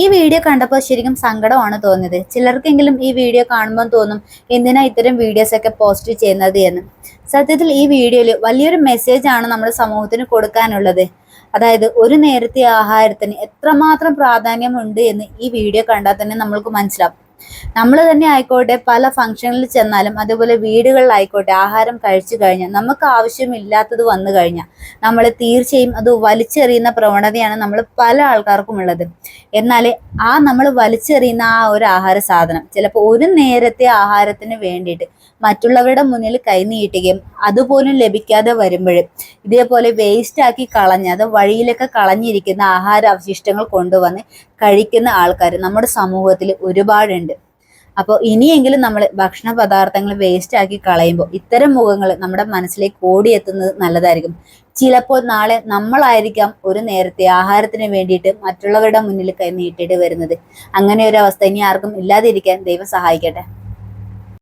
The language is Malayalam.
ഈ വീഡിയോ കണ്ടപ്പോൾ ശരിക്കും സങ്കടമാണ് തോന്നിയത്. ചിലർക്കെങ്കിലും ഈ വീഡിയോ കാണുമ്പോൾ തോന്നും എന്തിനാ ഇത്തരം വീഡിയോസ് ഒക്കെ പോസ്റ്റ് ചെയ്യുന്നത് എന്ന്. സത്യത്തിൽ ഈ വീഡിയോയിൽ വലിയൊരു മെസ്സേജ് ആണ് നമ്മുടെ സമൂഹത്തിന് കൊടുക്കാനുള്ളത്. അതായത് ഒരു നേരത്തെ ആഹാരത്തിന് എത്രമാത്രം പ്രാധാന്യമുണ്ട് എന്ന് ഈ വീഡിയോ കണ്ടാൽ തന്നെ നമ്മൾക്ക് മനസ്സിലാവും. നമ്മൾ തന്നെ ആയിക്കോട്ടെ പല ഫംഗ്ഷനിൽ ചെന്നാലും അതുപോലെ വീടുകളിലായിക്കോട്ടെ ആഹാരം കഴിച്ചു കഴിഞ്ഞാൽ നമുക്ക് ആവശ്യമില്ലാത്തത് വന്നു കഴിഞ്ഞാൽ നമ്മൾ തീർച്ചയായും അത് വലിച്ചെറിയുന്ന പ്രവണതയാണ് നമ്മൾ പല ആൾക്കാർക്കും ഉള്ളത്. എന്നാൽ ആ നമ്മൾ വലിച്ചെറിയുന്ന ആ ഒരു ആഹാര സാധനം ചിലപ്പോൾ ഒരു നേരത്തെ ആഹാരത്തിന് വേണ്ടിയിട്ട് മറ്റുള്ളവരുടെ മുന്നിൽ കൈനീട്ടുകയും അതുപോലും ലഭിക്കാതെ വരുമ്പോൾ ഇതേപോലെ വേസ്റ്റ് ആക്കി കളഞ്ഞ് അത് വഴിയിലൊക്കെ കളഞ്ഞിരിക്കുന്ന ആഹാര അവശിഷ്ടങ്ങൾ കൊണ്ടുവന്ന് കഴിക്കുന്ന ആൾക്കാർ നമ്മുടെ സമൂഹത്തിൽ ഒരുപാടുണ്ട്. അപ്പോൾ ഇനിയെങ്കിലും നമ്മൾ ഭക്ഷണ പദാർത്ഥങ്ങൾ വേസ്റ്റ് ആക്കി കളയുമ്പോൾ ഇത്തരം മുഖങ്ങൾ നമ്മുടെ മനസ്സിലേക്ക് ഓടിയെത്തുന്നത് നല്ലതായിരിക്കും. ചിലപ്പോൾ നാളെ നമ്മളായിരിക്കാം ഒരു നേരത്തെ ആഹാരത്തിന് വേണ്ടിയിട്ട് മറ്റുള്ളവരുടെ മുന്നിൽ കൈ നീട്ടിയിട്ട് വരുന്നത്. അങ്ങനെ ഒരു അവസ്ഥ ഇനി ആർക്കും ഇല്ലാതിരിക്കാൻ ദൈവം സഹായിക്കട്ടെ.